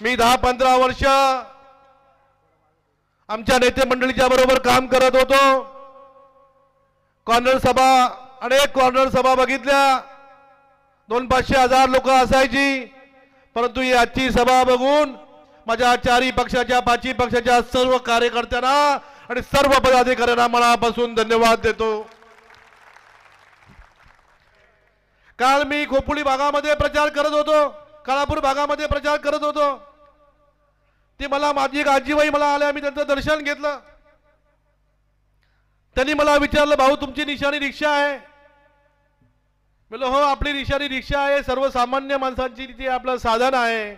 मी दहा पंधरा वर्ष आमच्या नेते मंडळीच्या बरोबर काम करत होतो. कॉर्नर सभा अनेक कॉर्नर सभा बघितल्या. दोन पाचशे हजार लोक असायची. परंतु ही आजची सभा बघून माझ्या चारही पक्षाच्या पाचही पक्षाच्या सर्व कार्यकर्त्यांना आणि सर्व पदाधिकाऱ्यांना मनापासून धन्यवाद देतो. काल मी खोपोली भागामध्ये प्रचार करत होतो. काळापूर भागामध्ये प्रचार करत होतो. ते मला माझी एक आजीबाई मला आल्या मी त्यांचं दर्शन घेतलं. त्यांनी मला विचारलं भाऊ तुमची निशाणी रिक्षा आहे. म्हणलं हो आपली निशाणी रिक्षा आहे. सर्वसामान्य माणसांची ती आपलं साधन आहे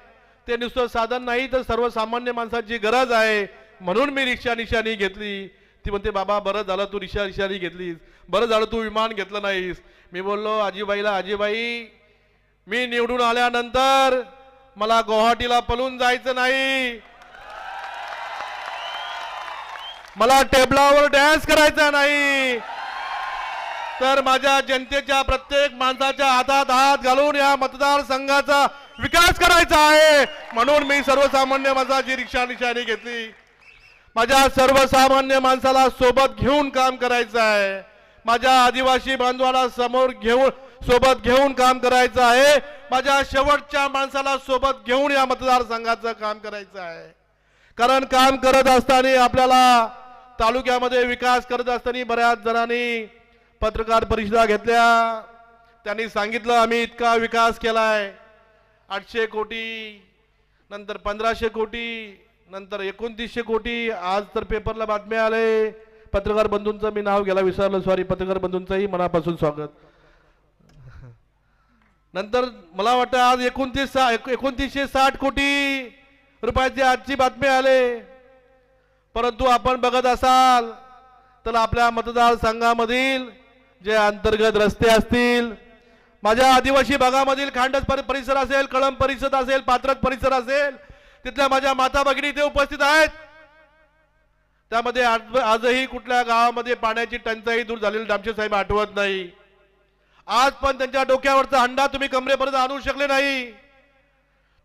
ते नुसतं साधन नाही तर सर्वसामान्य माणसांची गरज आहे. म्हणून मी रिक्षा निशाणी घेतली. ती म्हणते बाबा बरं झालं तू रिक्षा निशाणी घेतलीस. बरं झालं तू विमान घेतलं नाहीस. मी बोललो आजीबाईला आजीबाई मी निवडून आल्यानंतर मला गुवाहाटीला पळून जायचं नाही. मला टेबलावर डॅन्स करायचा नाही. तर माझ्या जनतेच्या प्रत्येक माणसाच्या हातात हात घालून या मतदारसंघाचा विकास करायचा आहे. म्हणून मी सर्वसामान्य माणसाची रिक्षा निशाणी घेतली. माझ्या सर्वसामान्य माणसाला सोबत घेऊन काम करायचं आहे. माझ्या आदिवासी बांधवाला समोर घेऊन सोबत घेऊन काम करायचं आहे. माझ्या शेवटच्या माणसाला सोबत घेऊन या मतदारसंघाचं काम करायचं आहे. कारण काम करत असताना आपल्याला तालुक्यामध्ये विकास करत असताना बऱ्याच जणांनी पत्रकार परिषदा घेतल्या. त्यांनी सांगितलं आम्ही इतका विकास केलाय. आठशे कोटी नंतर पंधराशे कोटी नंतर एकोणतीसशे कोटी. आज तर पेपरला बातम्या आले. पत्रकार बंधूंचं मी नाव घ्यायला विसरलं. सॉरी पत्रकार बंधूंचंही मनापासून स्वागत. नंतर मला वाटतं आज एकोणतीस सा एकोणतीसशे साठ कोटी रुपयाची आजची बातमी आले. परंतु आपण बघत असाल तर आपल्या मतदारसंघामधील जे अंतर्गत रस्ते असतील माझ्या आदिवासी भागामधील खांडस परिसर असेल कळंब परिसर असेल पात्रक परिसर असेल तिथल्या माझ्या माता भगिनी इथे उपस्थित आहेत. त्यामध्ये आज- आजही कुठल्या गावामध्ये पाण्याची टंचाई दूर झालेली डामशे साहेब आठवत नाही. आज पण त्यांच्या डोक्यावरचा हंडा तुम्ही कमरेपर्यंत आणू शकले नाही.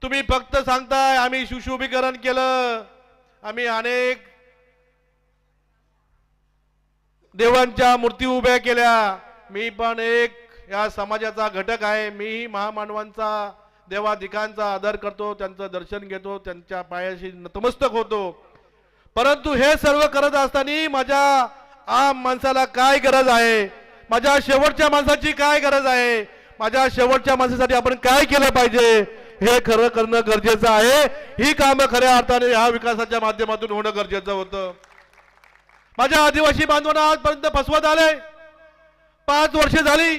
तुम्ही फक्त सांगताय आम्ही सुशोभीकरण केलं. आम्ही अनेक देवांच्या मूर्ती उभ्या केल्या. मी पण एक या समाजाचा घटक आहे. मीही महामानवांचा देवाधिकांचा आदर करतो त्यांचं दर्शन घेतो त्यांच्या पायाशी नतमस्तक होतो. परंतु हे सर्व करत असताना माझ्या आम माणसाला काय गरज आहे? माझ्या शेवटच्या माणसाची काय गरज आहे? माझ्या शेवटच्या माणसासाठी आपण काय केलं पाहिजे? हे खरं करणं गरजेचं आहे. ही कामं खऱ्या अर्थाने ह्या विकासाच्या माध्यमातून होणं गरजेचं होतं. माझ्या आदिवासी बांधवांना आजपर्यंत फसवत आले. पाच वर्ष झाली.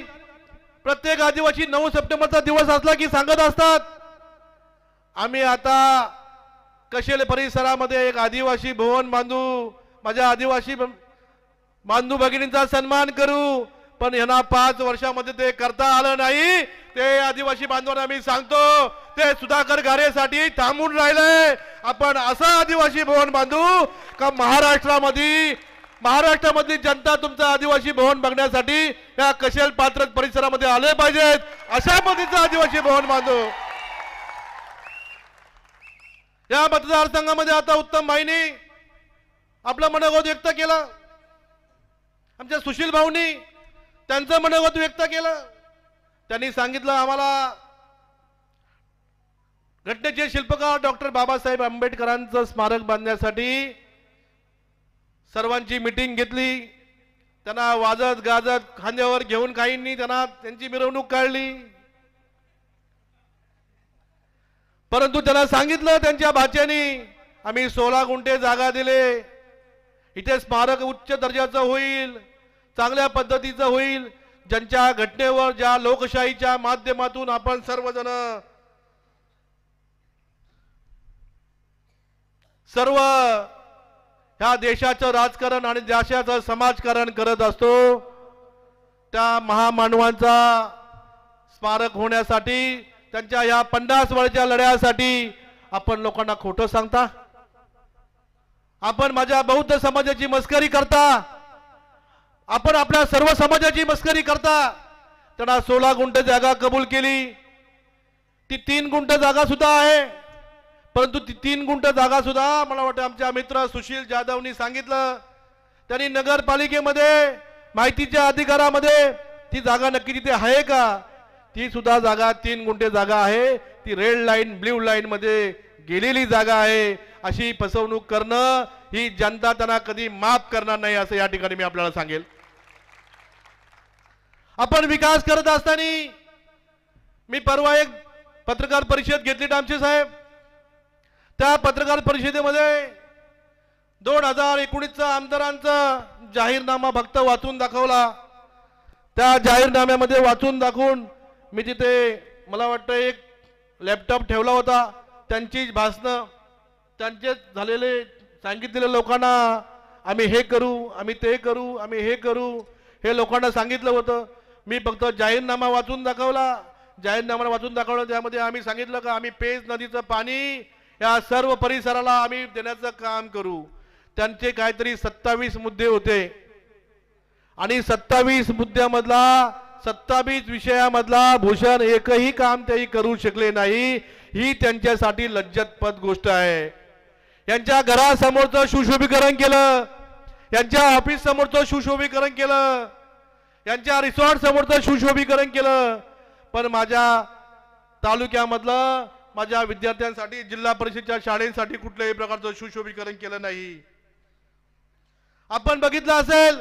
प्रत्येक आदिवासी नऊ सप्टेंबरचा दिवस असला की सांगत असतात आम्ही आता कशेल परिसरामध्ये एक आदिवासी भवन बांधू माझ्या आदिवासी बांधू भगिनींचा सन्मान करू पण यांना पाच वर्षामध्ये ते करता आलं नाही. ते आदिवासी बांधवांना मी सांगतो ते सुधाकर गारेसाठी थांबून राहिले आपण असं आदिवासी भवन बांधू का महाराष्ट्रामध्ये? महाराष्ट्रामधली जनता तुमचं आदिवासी भवन बघण्यासाठी या कशेल पात्र परिसरामध्ये आले पाहिजेत? अशा पद्धतीचं आदिवासी भवन बांधू. या मतदारसंघामध्ये आता उत्तम भाईनी आपलं मनोगत व्यक्त केलं. आमच्या सुशील भाऊनी त्यांचं मनोगत व्यक्त केलं. त्यांनी सांगितलं आम्हाला घटनेचे शिल्पकार डॉक्टर बाबासाहेब आंबेडकरांचं स्मारक बांधण्यासाठी सर्वांची मिटिंग घेतली. त्यांना वाजत गाजत खांद्यावर घेऊन काहींनी त्यांना त्यांची मिरवणूक काढली. परंतु त्यांना सांगितलं त्यांच्या भाच्यानी आम्ही सोळा गुंठे जागा दिले. इथे स्मारक उच्च दर्जाचं होईल. चांगल्या पद्धतीचं होईल. ज्यांच्या घटनेवर ज्या लोकशाहीच्या माध्यमातून आपण सर्वजण सर्व ह्या देशाचं राजकारण आणि देशाचं समाजकारण करत असतो त्या महामानवांचा स्मारक होण्यासाठी त्यांच्या या पन्नास वर्षाच्या लढ्यासाठी आपण लोकांना खोटं सांगता? आपण माझ्या बौद्ध समाजाची मस्करी करता? आपण आपल्या सर्व समाजाची मस्करी करता त्यांना सोळा गुंठ जागा कबूल केली. ती तीन गुंठ जागा सुद्धा आहे. परंतु ती तीन गुंठ जागा सुद्धा मला वाटतं आमच्या मित्र सुशील जाधवनी सांगितलं. त्यांनी नगरपालिकेमध्ये माहितीच्या अधिकारामध्ये ती जागा नक्की तिथे आहे का? ती सुद्धा जागा तीन गुंठे जागा आहे. ती रेड लाईन ब्ल्यू लाईन मध्ये गेलेली जागा आहे. अशी फसवणूक करणं ही जनता त्यांना कधी माफ करणार नाही असं या ठिकाणी मी आपल्याला सांगेल. आपण विकास करत असताना मी परवा एक पत्रकार परिषद घेतली डामचे साहेब. त्या पत्रकार परिषदेमध्ये दोन हजार एकोणीसचा आमदारांचा जाहीरनामा फक्त वाचून दाखवला. त्या जाहीरनाम्यामध्ये वाचून दाखवून मी तिथे मला वाटतं एक लॅपटॉप ठेवला होता. त्यांची भाषणं त्यांचे झालेले सांगितलेल्या लोकांना आम्ही हे करू आम्ही ते करू आम्ही हे करू हे लोकांना सांगितलं होतं. मी फक्त जाहीरनामा वाचून दाखवला. जाहीरनामा वाचून दाखवलं त्यामध्ये आम्ही सांगितलं का आम्ही पेज नदीचं पाणी या सर्व परिसराला आम्ही देण्याचं काम करू. त्यांचे काहीतरी सत्तावीस मुद्दे होते. आणि सत्तावीस मुद्द्यामधला सत्तावीस विषयामधला भूषण एकही काम तेही करू शकले नाही ही त्यांच्यासाठी लज्जतपद गोष्ट आहे. यांच्या घरासमोरचं सुशोभीकरण केलं. यांच्या ऑफिस समोरचं सुशोभीकरण केलं. यांच्या रिसॉर्ट समोरचं सुशोभीकरण केलं. पण माझ्या तालुक्यामधलं माझ्या विद्यार्थ्यांसाठी जिल्हा परिषदच्या शाळेसाठी कुठल्याही प्रकारचं सुशोभीकरण केलं नाही. आपण बघितलं असेल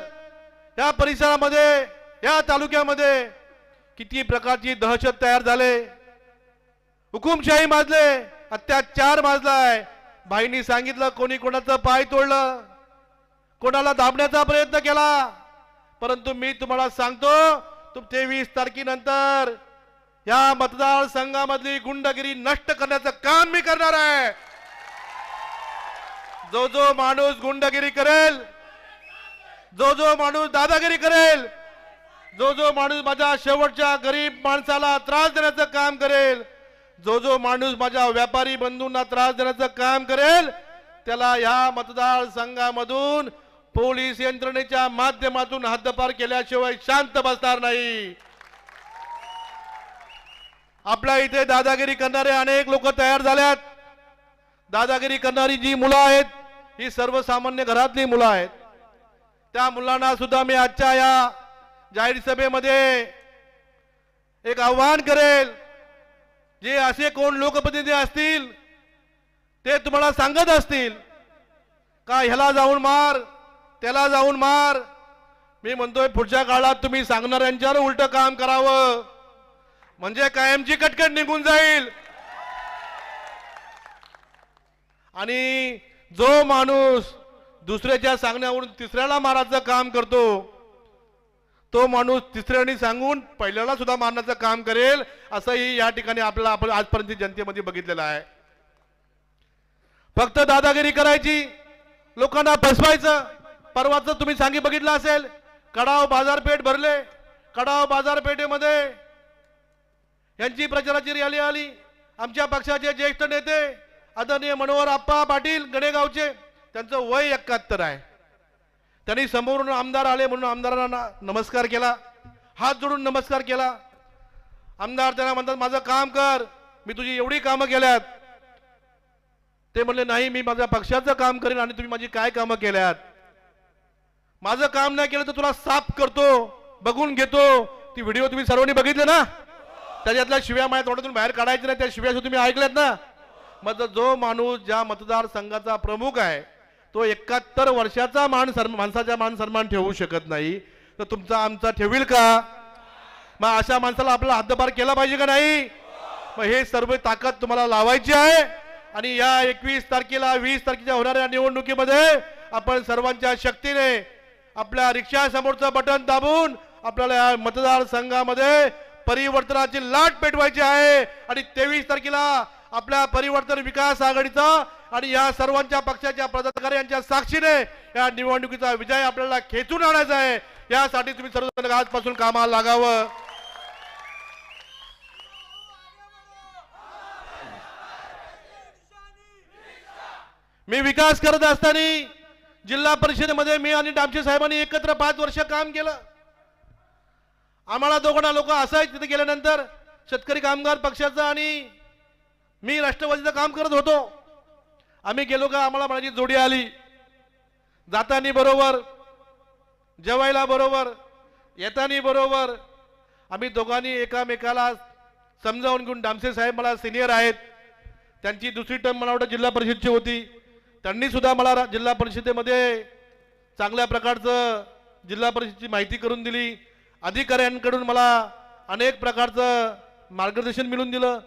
या परिसरामध्ये या तालुक्यामध्ये किती प्रकारची दहशत तयार झाले. हुकुमशाही माजले अत्याचार माजलाय. भाईनी सांगितलं कोणी कोणाचं पाय तोडलं कोणाला दाबण्याचा प्रयत्न केला. परंतु मी तुम्हाला सांगतो तेवीस तारखेनंतर या मतदारसंघामधली गुंडगिरी नष्ट करण्याचं काम मी करणार आहे. जो जो माणूस गुंडगिरी करेल जो जो माणूस दादागिरी करेल जो जो माणूस माझ्या शेवटच्या गरीब माणसाला त्रास देण्याचं काम करेल जो जो माणूस माझ्या व्यापारी बंधूंना त्रास देण्याचं काम करेल त्याला या मतदारसंघामधून पोलीस यंत्रणेच्या माध्यमातून हद्दपार केल्याशिवाय शांत बसणार नाही. आपल्या इथे दादागिरी करणारे अनेक लोक तयार झाल्यात. दादागिरी करणारी जी मुलं आहेत ही सर्वसामान्य घरातली मुलं आहेत. त्या मुलांना सुद्धा मी आजच्या या जाहीर सभेमध्ये एक आव्हान करेल. जे असे कोण लोकप्रतिनिधी असतील ते तुम्हाला सांगत असतील का ह्याला जाऊन मार? त्याला जाऊन मार. मी म्हणतोय पुढच्या काळात तुम्ही सांगणाऱ्यांच्यावर उलट काम करावं. म्हणजे कायमची कटकट निघून जाईल. आणि जो माणूस दुसऱ्याच्या सांगण्यावरून तिसऱ्याला मारायचं काम करतो तो माणूस तिसऱ्याने सांगून पहिल्याला सुद्धा मारण्याचं काम करेल असंही या ठिकाणी आपल्याला आपण आजपर्यंत जनतेमध्ये बघितलेलं आहे. फक्त दादागिरी करायची लोकांना फसवायचं परवाच तुम्ही सांगी बघितलं असेल कडाव बाजारपेठ भरले कडाव बाजारपेठेमध्ये यांची प्रचाराची रॅली आली. आमच्या पक्षाचे ज्येष्ठ नेते आदरणीय मनोहर आप्पा पाटील गणेगावचे त्यांचं वय एकाहत्तर आहे. त्यांनी समोरून आमदार आले म्हणून आमदारांना नमस्कार केला. हात जोडून नमस्कार केला. आमदार त्यांना म्हणतात माझं काम कर. मी तुझी एवढी कामं केल्यात. ते म्हणले नाही मी माझ्या पक्षाचं काम करेन आणि तुम्ही माझी काय कामं केल्यात? माझं काम नाही केलं तर तुला साफ करतो बघून घेतो. ती व्हिडिओ तुम्ही सर्वांनी बघितले ना? त्याच्यातल्या शिव्या माझ्या तोंडातून बाहेर काढायचे नाही त्या शिव्या तुम्ही ऐकल्यात ना? मग जो माणूस ज्या मतदारसंघाचा प्रमुख आहे तो एकाहत्तर वर्षाचा मान सन्मान माणसाचा मान सन्मान ठेवू शकत नाही. तर तुमचा आमचा ठेवील का? मग अशा माणसाला आपला हद्दपार केला पाहिजे का नाही? मग हे सर्व ताकद तुम्हाला लावायची आहे. आणि या एकवीस तारखेला वीस तारखेच्या होणाऱ्या निवडणुकीमध्ये आपण सर्वांच्या शक्तीने आपल्या रिक्षा समोरचं बटन दाबून आपल्याला या मतदारसंघामध्ये परिवर्तनाची लाट पेटवायची आहे. आणि तेवीस तारखेला आपल्या परिवर्तन विकास आघाडीचा आणि या सर्वांच्या पक्षाच्या पदाधिकाऱ्यांच्या साक्षीने या निवडणुकीचा विजय आपल्याला खेचून आणायचा आहे. यासाठी तुम्ही सर्वजण आजपासून कामाला लागावं. मी विकास करत असताना जिल्हा परिषदेमध्ये मी आणि डामशे साहेबांनी एकत्र पाच वर्ष काम केलं. आम्हाला दोघांना लोक असायचे तिथे गेल्यानंतर शेतकरी कामगार पक्षाचं आणि मी राष्ट्रवादीचं काम करत होतो. आम्ही गेलो का आम्हाला माझी जोडी आली. जातानी बरोबर जेवायला बरोबर येतानी बरोबर. आम्ही दोघांनी एकामेकाला समजावून घेऊन डामसे साहेब मला सिनियर आहेत. त्यांची दुसरी टर्म मला वाटतं जिल्हा परिषदची होती. त्यांनी सुद्धा मला जिल्हा परिषदेमध्ये चांगल्या प्रकारचं जिल्हा परिषदेची माहिती करून दिली. अधिकाऱ्यांकडून मला अनेक प्रकारचं मार्गदर्शन मिळून दिलं.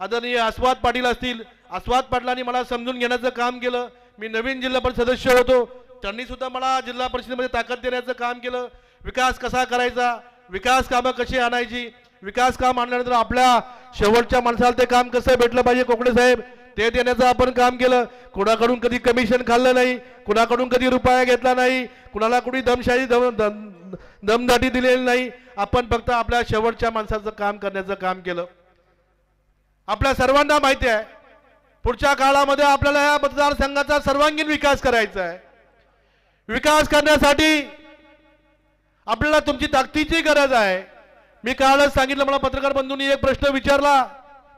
आदरणीय आस्वाद पाटील असतील आस्वाद पाटलांनी मला समजून घेण्याचं काम केलं. मी नवीन जिल्हा परिषद सदस्य होतो. त्यांनी सुद्धा मला जिल्हा परिषदेमध्ये ताकद देण्याचं काम केलं. विकास कसा करायचा? विकास कामं कशी आणायची? विकास काम आणल्यानंतर आपल्या शेवटच्या माणसाला ते काम कसं भेटलं पाहिजे? कोकणे साहेब ते देण्याचं आपण काम केलं. कुणाकडून कधी कमिशन खाल्लं नाही कुणाकडून कधी रुपया घेतला नाही कुणाला कुणी दमशाही दम दम दमदाटी दिलेली नाही. आपण फक्त आपल्या शेवटच्या माणसाचं काम करण्याचं काम केलं. आपल्या सर्वांना माहिती आहे पुढच्या काळामध्ये आपल्याला या मतदारसंघाचा सर्वांगीण विकास करायचा आहे. विकास करण्यासाठी आपल्याला तुमची ताकदीची गरज आहे. मी कालच सांगितलं मला पत्रकार बंधूंनी एक प्रश्न विचारला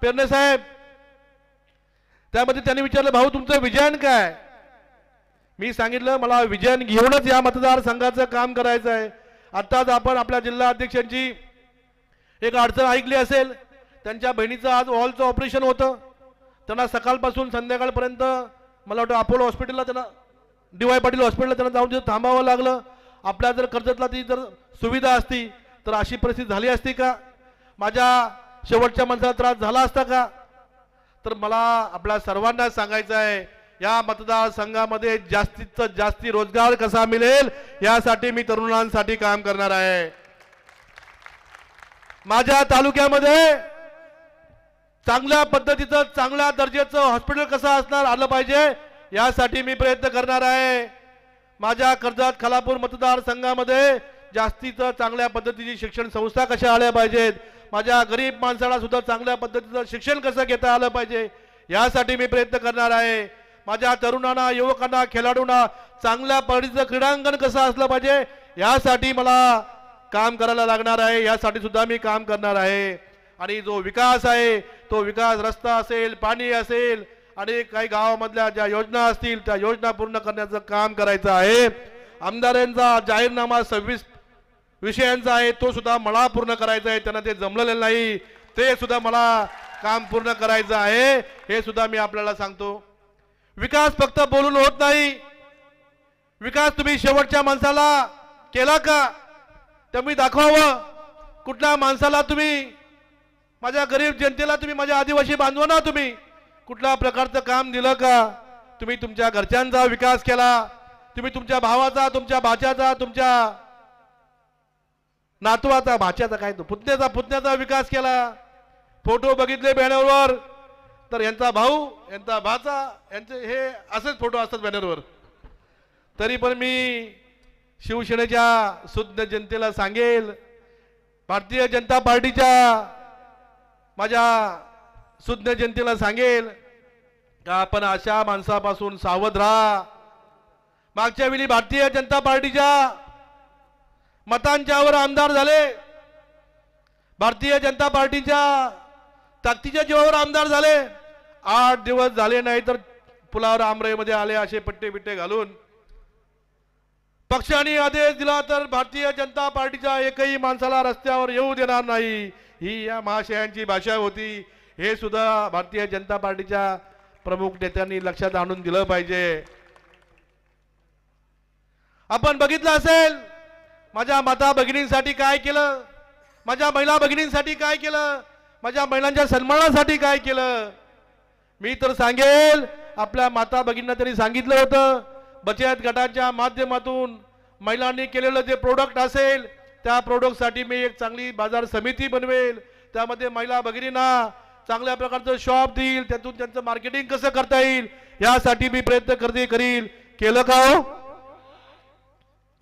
पेरणे साहेब त्यामध्ये त्यांनी विचारलं भाऊ तुमचं विजन काय? मी सांगितलं मला विजन घेऊनच या मतदारसंघाचं काम करायचं आहे. आत्ताच आपण आपल्या जिल्हा अध्यक्षांची एक अडचण ऐकली असेल. त्यांच्या बहिणीचं आज ऑलचं ऑपरेशन होतं. त्यांना सकाळपासून संध्याकाळपर्यंत मला वाटतं अपोलो हॉस्पिटलला त्यांना डी वाय पाटील हॉस्पिटलला त्यांना जाऊन तिथं थांबावं लागलं. आपल्या जर कर्जतला ती जर सुविधा असती तर अशी परिस्थिती झाली असती का? माझ्या शेवटच्या माणसाला त्रास झाला असता का? तर मला आपल्या सर्वांना सांगायचं आहे या मतदारसंघामध्ये जास्तीत जास्ती रोजगार कसा मिळेल यासाठी मी तरुणांसाठी काम करणार आहे. माझ्या तालुक्यामध्ये चांगल्या पद्धतीचं चांगल्या दर्जाचं हॉस्पिटल कसं असणार आलं पाहिजे यासाठी मी प्रयत्न करणार आहे. माझ्या कर्जात खालापूर मतदारसंघामध्ये जास्तीचं चांगल्या पद्धतीची शिक्षण संस्था कशा आल्या पाहिजेत माझ्या गरीब माणसाला सुद्धा चांगल्या पद्धतीचं शिक्षण कसं घेता आलं पाहिजे यासाठी मी प्रयत्न करणार आहे. माझ्या तरुणांना युवकांना खेळाडूंना चांगल्या पद्धतीचं क्रीडांगण कसं असलं पाहिजे यासाठी मला काम करायला लागणार आहे यासाठी सुद्धा मी काम करणार आहे. आणि जो विकास आहे तो विकास रस्ता असेल पाणी असेल आणि काही गावामधल्या ज्या योजना असतील त्या योजना पूर्ण करण्याचं काम करायचं आहे. आमदारांचा जाहीरनामा सव्वीस विषयांचा आहे तो सुद्धा मला पूर्ण करायचा आहे त्यांना ते जमलेलं नाही. ते सुद्धा मला काम पूर्ण करायचं आहे हे सुद्धा मी आपल्याला सांगतो. विकास फक्त बोलून होत नाही. विकास तुम्ही शेवटच्या माणसाला केला का? तुम्ही दाखवावं. कुठल्या माणसाला तुम्ही? माझ्या गरीब जनतेला तुम्ही माझ्या आदिवासी बांधवांना तुम्ही कुठल्या प्रकारचं काम दिलं का? तुम्ही तुमच्या घरच्यांचा विकास केला. तुम्ही तुमच्या भावाचा तुमच्या भाच्याचा तुमच्या नातवाचा भाच्याचा काय तो? पुतण्याचा पुतण्याचा विकास केला. फोटो बघितले बॅनरवर. तर यांचा भाऊ यांचा भाचा यांचे हे असेच फोटो असतात बॅनरवर. तरी पण मी शिवसेनेच्या शुद्ध जनतेला सांगेल भारतीय जनता पार्टीच्या माझ्या सुज्ञ जनतेला सांगेल का आपण अशा माणसापासून सावध राहा. मागच्या वेळी भारतीय जनता पार्टीच्या मतांच्यावर आमदार झाले. भारतीय जनता पार्टीच्या ताकदीच्या जीवावर आमदार झाले. आठ दिवस झाले नाही तर पुलावर आमरेमध्ये आले असे पट्टे बिट्टे घालून. पक्षाने आदेश दिला तर भारतीय जनता पार्टीच्या एकही माणसाला रस्त्यावर येऊ देणार नाही. ही या महाशयांची भाषा होती. हे सुद्धा भारतीय जनता पार्टीच्या प्रमुख नेत्यांनी लक्षात आणून दिलं पाहिजे. आपण बघितलं असेल माझ्या माता भगिनींसाठी काय केलं? माझ्या महिला भगिनींसाठी काय केलं? माझ्या महिलांच्या सन्मानासाठी काय केलं? मी तर सांगेल आपल्या माता भगिनींना तरी सांगितलं होतं. बचत गटाच्या माध्यमातून महिलांनी केलेलं जे प्रोडक्ट असेल त्या प्रोडक्टसाठी मी एक चांगली बाजार समिती बनवेल. त्यामध्ये महिला भगिनींना चांगल्या प्रकारचं शॉप देईल त्यातून त्यांचं मार्केटिंग कसं करता येईल यासाठी मी प्रयत्न करते करील. केलं का हो?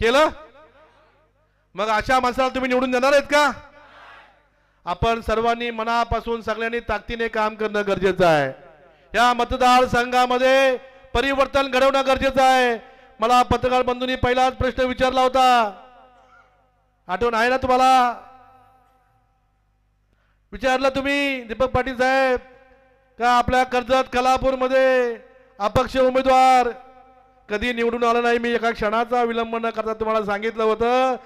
केलं? मग अशा माणसाला तुम्ही निवडून देणार आहेत का? आपण सर्वांनी मनापासून सगळ्यांनी ताकदीने काम करणं गरजेचं आहे. या मतदारसंघामध्ये परिवर्तन घडवणं गरजेचं आहे. मला पत्रकार बंधूंनी पहिलाच प्रश्न विचारला होता. आठवण आहे ना तुम्हाला? विचारलं तुम्ही दीपक पाटील साहेब का आपल्या कर्जत कलापूरमध्ये अपक्ष उमेदवार कधी निवडून आला नाही? मी एका क्षणाचा विलंब न करता तुम्हाला सांगितलं होतं.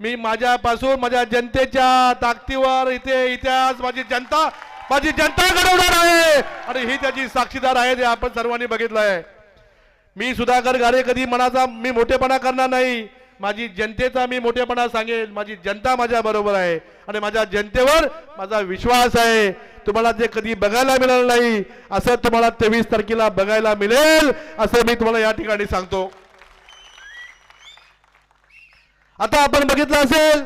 मी माझ्यापासून माझ्या जनतेच्या ताकदीवर इथे इतिहास माझी जनता माझी जनता घडवणार आहे. आणि ही त्याची साक्षीदार आहे जे आपण सर्वांनी बघितलं आहे. मी सुधाकर गारे कधी मनाचा मी मोठेपणा करणार नाही. माझी जनतेचा मी मोठेपणा सांगेल. माझी जनता माझ्या बरोबर आहे. आणि माझ्या जनतेवर माझा विश्वास आहे. तुम्हाला ते कधी बघायला मिळालं नाही असं तुम्हाला तेवीस तारखेला बघायला मिळेल असं मी तुम्हाला या ठिकाणी सांगतो. आता आपण बघितलं असेल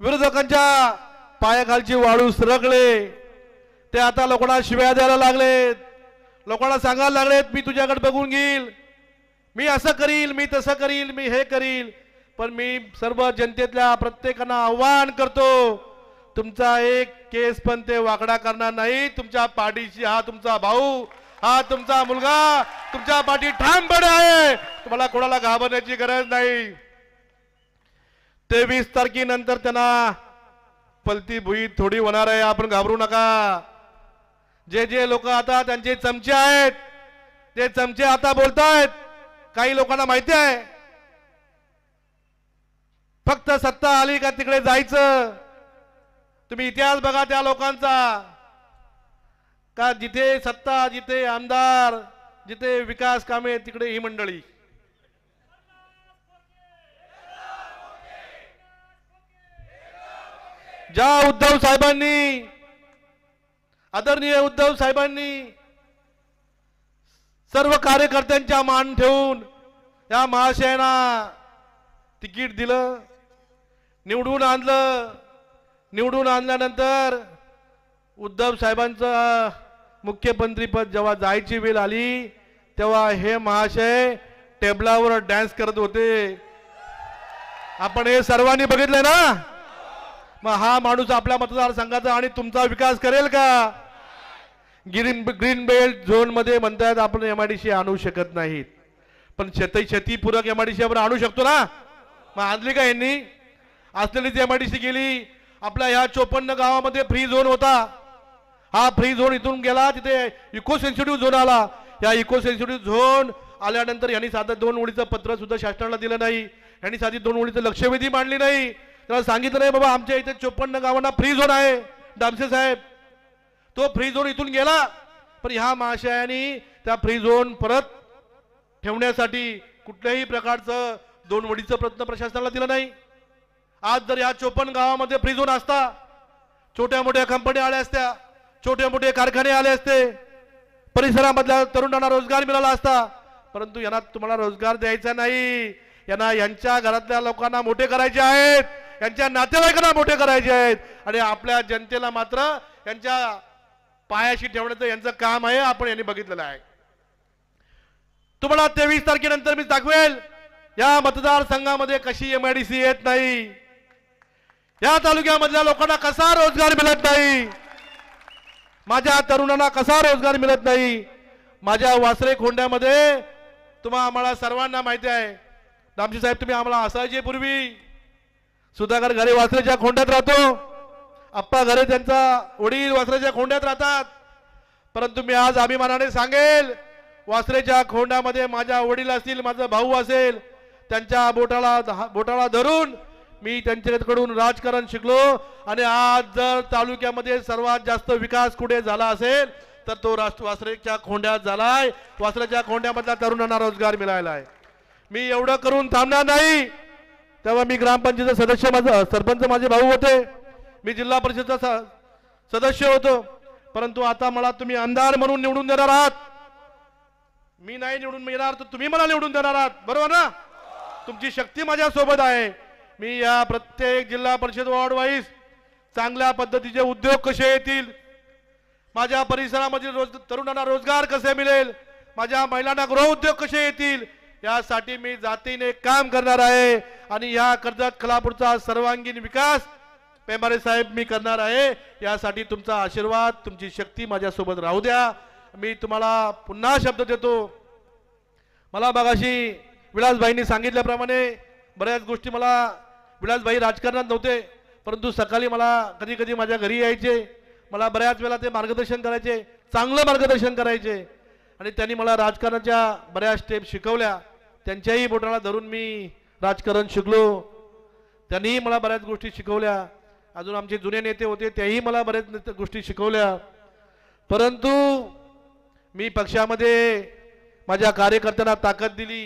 विरोधकांच्या पायाखालची वाळू सरकले. ते आता लोकांना शिव्या द्यायला लागलेत. लोकांना सांगायला लागलेत मी तुझ्याकडे बघून घेईल. मी असं करील मी तसं करील मी हे करील. पण मी सर्व जनतेतल्या प्रत्येकांना आव्हान करतो तुमचा एक केस पण ते वाकडा करणार नाही. तुमच्या पाठीशी हा तुमचा भाऊ हा तुमचा मुलगा तुमच्या पाठी ठामपणे आहे. तुम्हाला कोणाला घाबरण्याची गरज नाही. तेवीस तारखेनंतर त्यांना पलती भुई थोडी होणार आहे. आपण घाबरू नका. जे जे लोक आता त्यांचे चमचे आहेत ते चमचे आता बोलतायत. काही लोकांना माहिती आहे. फक्त सत्ता आली का तिकडे जायचं? तुम्ही इतिहास बघा त्या लोकांचा. का जिथे सत्ता जिथे आमदार जिथे विकास कामे तिकडे ही मंडळी. ज्या उद्धव साहेबांनी आदरणीय उद्धव साहेबांनी सर्व कार्यकर्त्यांच्या मान ठेवून या महाशयाना तिकीट दिलं निवडून आणलं. निवडून आणल्यानंतर उद्धव साहेबांचं मुख्यमंत्रीपद जेव्हा जायची वेळ आली तेव्हा हे महाशय टेबलावर डॅन्स करत होते. आपण हे सर्वांनी बघितलंय ना? मग हा माणूस आपल्या मतदारसंघाचा आणि तुमचा विकास करेल का? ग्रीन ग्रीन बेल्ट झोनमध्ये म्हणतात आपण एमआयडीसी आणू शकत नाहीत. पण शेती शेतीपूरक एमआयडीसी आपण आणू शकतो ना? मग आणली का यांनी? असलेलीच एमआयडीसी गेली आपल्या ह्या चोपन्न गावामध्ये फ्री झोन होता. हा फ्री झोन इथून गेला तिथे इको सेन्सिटिव्ह झोन आला. या इको सेन्सिटिव्ह झोन आल्यानंतर यांनी साधं दोन ओळीचं पत्र सुद्धा शासनाला दिलं नाही. यांनी साधी दोन ओळीचं लक्षवेधी मांडली नाही. त्याला सांगितलं नाही बाबा आमच्या इथे चोपन्न गावांना फ्री झोन आहे. डामसे साहेब तो फ्री झोन इथून गेला पण ह्या महाशयानी त्या फ्री झोन परत ठेवण्यासाठी कुठल्याही प्रकारचं दोन वडीचं प्रयत्न प्रशासनाला दिलं नाही. आज जर या चोपन्न गावामध्ये फ्री झोन असता छोट्या मोठ्या कंपन्या आल्या असत्या छोटे मोठे कारखाने आले असते परिसरामधल्या तरुणांना रोजगार मिळाला असता परंतु यांना तुम्हाला रोजगार द्यायचा नाही यांना यांच्या घरातल्या लोकांना मोठे करायचे आहेत. यांच्या नातेवाईकांना मोठे करायचे आहेत. आणि आपल्या जनतेला मात्र यांच्या पायाशी ठेवण्याचं यांचं काम आहे आपण यांनी बघितलेलं आहे. तुम्हाला तेवीस तारखेनंतर मी दाखवेल या मतदारसंघामध्ये कशी एमआयडीसी येत नाही. या तालुक्यामधल्या लोकांना कसा रोजगार मिळत नाही. माझ्या तरुणांना कसा रोजगार मिळत नाही. माझ्या वासरे खोंड्यामध्ये तुम्हा आम्हाला सर्वांना माहिती आहे. दामजी साहेब तुम्ही आम्हाला असायचे पूर्वी. सुधाकर घरे वासरेच्या खोंड्यात राहतो. आप्पा घरे त्यांचा वडील वासरेच्या खोंड्यात राहतात. परंतु मी आज अभिमानाने सांगेल वासरेच्या खोंड्यामध्ये माझ्या वडील असतील माझा भाऊ असेल त्यांच्या बोटाला बोटाला धरून मी त्यांच्याकडून राजकारण शिकलो. आणि आज जर तालुक्यामध्ये सर्वात जास्त विकास कुठे झाला असेल तर तो राष्ट्र वासरेच्या खोंड्यात झालाय. वासरेच्या खोंड्यामधल्या तरुणांना रोजगार मिळायला आहे. मी एवढं करून थांबणार नाही. तेव्हा मी ग्रामपंचायत सदस्य माझं सरपंच माझे भाऊ होते. मी जिल्हा परिषदचा स- सदस्य होतो. परंतु आता मला तुम्ही आमदार म्हणून निवडून देणार आहात. मी नाही निवडून मिळणार तर तुम्ही मला निवडून देणार आहात. बरोबर ना? तुमची शक्ती माझ्यासोबत आहे. मी या प्रत्येक जिल्हा परिषद वॉर्ड वाईज चांगल्या पद्धतीचे उद्योग कसे येतील? माझ्या परिसरामधील रोज तरुणांना रोजगार कसे मिळेल? माझ्या महिलांना गृहउद्योग कसे येतील? यासाठी मी जातीने काम करणार आहे आणि या कर्जत खलापूरचा सर्वांगीण विकास पेमारे साहेब मी करणार आहे. यासाठी तुमचा आशीर्वाद तुमची शक्ती माझ्यासोबत राहू द्या. मी तुम्हाला पुन्हा शब्द देतो. मला बघाशी विलासभाईंनी सांगितल्याप्रमाणे बऱ्याच गोष्टी मला विलासभाई राजकारणात नव्हते परंतु सकाळी मला कधी कधी माझ्या घरी यायचे. मला बऱ्याच वेळा ते मार्गदर्शन करायचे चांगलं मार्गदर्शन करायचे. आणि त्यांनी मला राजकारणाच्या बऱ्याच स्टेप शिकवल्या. त्यांच्याही बोटाला धरून मी राजकारण शिकलो. त्यांनीही मला बऱ्याच गोष्टी शिकवल्या. अजून आमचे जुने नेते होते त्याही मला बऱ्याच गोष्टी शिकवल्या. परंतु मी पक्षामध्ये माझ्या कार्यकर्त्यांना ताकद दिली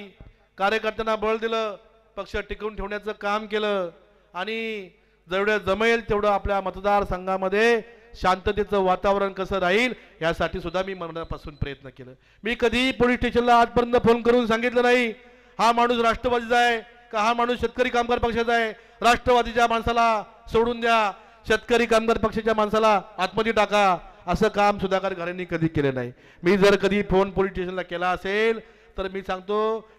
कार्यकर्त्यांना बळ दिलं पक्ष टिकवून ठेवण्याचं काम केलं आणि जेवढं जमेल तेवढं आपल्या मतदारसंघामध्ये शांततेचं वातावरण कसं राहील यासाठी सुद्धा मी मनापासून प्रयत्न केलं. मी कधीही पोलीस स्टेशनला आजपर्यंत फोन करून सांगितलं नाही. हा माणूस राष्ट्रवादीचा आहे का हा माणूस शेतकरी कामगार पक्षाचा आहे? राष्ट्रवादीच्या माणसाला सोडून द्या. शेतकरी कामगार पक्षाच्या माणसाला आतमध्ये टाका. असं काम सुधाकर घरांनी कधी केलं नाही. मी जर कधी फोन पोलीस स्टेशनला केला असेल तर मी सांगतो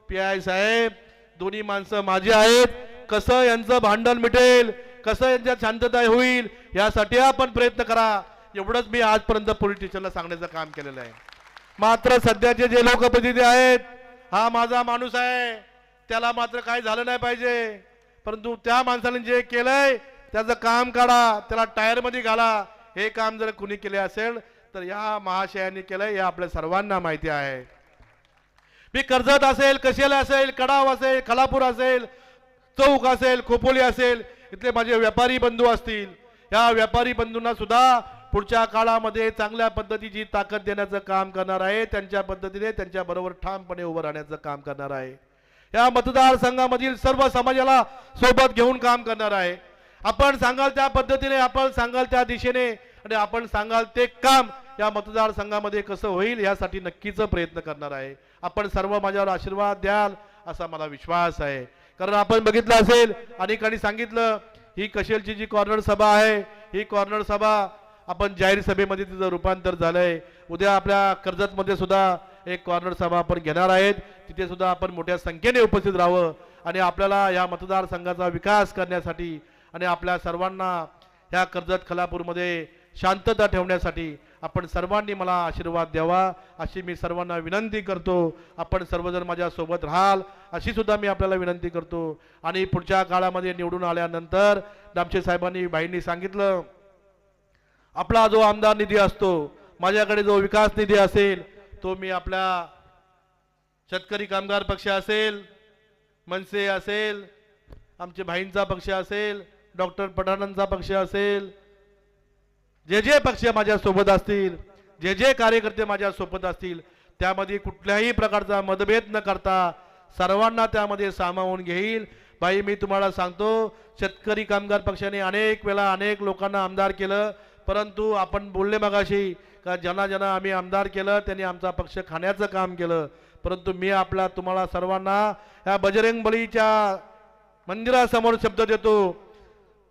पी आय साहेब दोन्ही माणसं माझी आहेत. कसं यांचं भांडण मिटेल? कसं यांच्यात शांतता होईल यासाठी आपण प्रयत्न करा. एवढंच मी आजपर्यंत पोलीस स्टेशनला सांगण्याचं काम केलेलं आहे. मात्र सध्याचे जे लोकप्रतिनिधी आहेत हा माझा माणूस आहे. त्याला मात्र काय झालं नाही पाहिजे. परंतु त्या माणसाने जे केलंय त्याचं काम काढा त्याला टायरमध्ये घाला. हे काम जर कुणी केले असेल तर या महाशयांनी केलंय हे आपल्या सर्वांना माहिती आहे. मी कर्जत असेल कशेला असेल कडाव असेल खलापूर असेल चौक असेल खोपोली असेल इथले माझे व्यापारी बंधू असतील. या व्यापारी बंधूंना सुद्धा पुढच्या काळामध्ये चांगल्या पद्धतीची ताकद देण्याचं काम करणार आहे. त्यांच्या पद्धतीने त्यांच्या बरोबर ठामपणे उभं राहण्याचं काम करणार आहे. या मतदारसंघामधील सर्व समाजाला सोबत घेऊन काम करणार आहे. आपण सांगाल त्या पद्धतीने आपण सांगाल त्या दिशेने आणि आपण सांगाल ते काम या मतदारसंघामध्ये कसं होईल यासाठी नक्कीच प्रयत्न करणार आहे. आपण सर्व माझ्यावर आशीर्वाद द्याल असा मला विश्वास आहे. कारण आपण बघितलं असेल अनेकांनी सांगितलं ही कशेलची जी कॉर्नर सभा आहे ही कॉर्नर सभा आपण जाहीर सभेमध्ये तिचं रूपांतर झालंय. उद्या आपल्या कर्जतमध्ये सुद्धा एक कॉर्नर सभा आपण घेणार आहेत. तिथे सुद्धा आपण मोठ्या संख्येने उपस्थित राहावं आणि आपल्याला या मतदारसंघाचा विकास करण्यासाठी आणि आपल्या सर्वांना ह्या कर्जत खलापूरमध्ये शांतता ठेवण्यासाठी आपण सर्वांनी मला आशीर्वाद द्यावा अशी मी सर्वांना विनंती करतो. आपण सर्वजण माझ्यासोबत राहाल अशी सुद्धा मी आपल्याला विनंती करतो. आणि पुढच्या काळामध्ये निवडून आल्यानंतर दामशे साहेबांनी बाईंनी सांगितलं आपला जो आमदार निधी असतो माझ्याकडे जो विकास निधी असेल तो मी आपल्या शेतकरी कामगार पक्ष असेल मनसे असेल आमचे भाईंचा पक्ष असेल डॉक्टर पठाणांचा पक्ष असेल जे जे पक्ष माझ्यासोबत असतील जे जे कार्यकर्ते माझ्यासोबत असतील त्यामध्ये कुठल्याही प्रकारचा मतभेद न करता सर्वांना त्यामध्ये सामावून घेईल. बाई मी तुम्हाला सांगतो शेतकरी कामगार पक्षाने अनेक वेळा अनेक लोकांना आमदार केलं परंतु आपण बोलले मगाशी का ज्यांना ज्यांना आम्ही आमदार केलं त्यांनी आमचा पक्ष खाण्याचं काम केलं. परंतु मी आपला तुम्हाला सर्वांना या बजरंगबळीच्या मंदिरासमोर शब्द देतो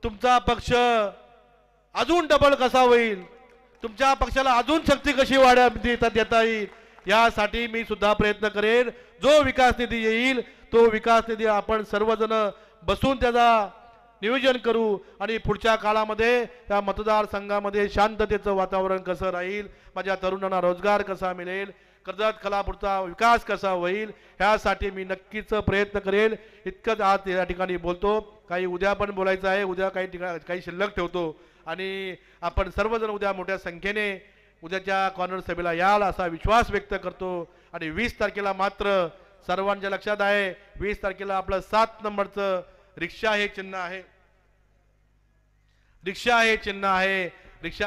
तुमचा पक्ष अजून डबल कसा होईल? तुमच्या पक्षाला अजून शक्ती कशी वाढ देता देता येईल? यासाठी मी सुद्धा प्रयत्न करेन. जो विकास निधी येईल तो विकास निधी आपण सर्वजण बसून त्याचा नियोजन करू आणि पुढच्या काळामध्ये त्या मतदारसंघामध्ये शांततेचं वातावरण कसं राहील माझ्या तरुणांना रोजगार कसा मिळेल कर्जत कलापूरचा विकास कसा होईल ह्यासाठी मी नक्कीच प्रयत्न करेल इतकंच आज या ठिकाणी बोलतो. काही उद्या पण बोलायचं आहे. उद्या काही ठिकाणी काही शिल्लक ठेवतो. आणि आपण सर्वजण उद्या मोठ्या संख्येने उद्याच्या कॉर्नर सभेला याल असा विश्वास व्यक्त करतो. आणि वीस तारखेला मात्र सर्वांच्या लक्षात आहे वीस तारखेला आपलं सात नंबरचं रिक्षा हे चिन्ह आहे. रिक्षा हे चिन्ह आहे. रिक्षा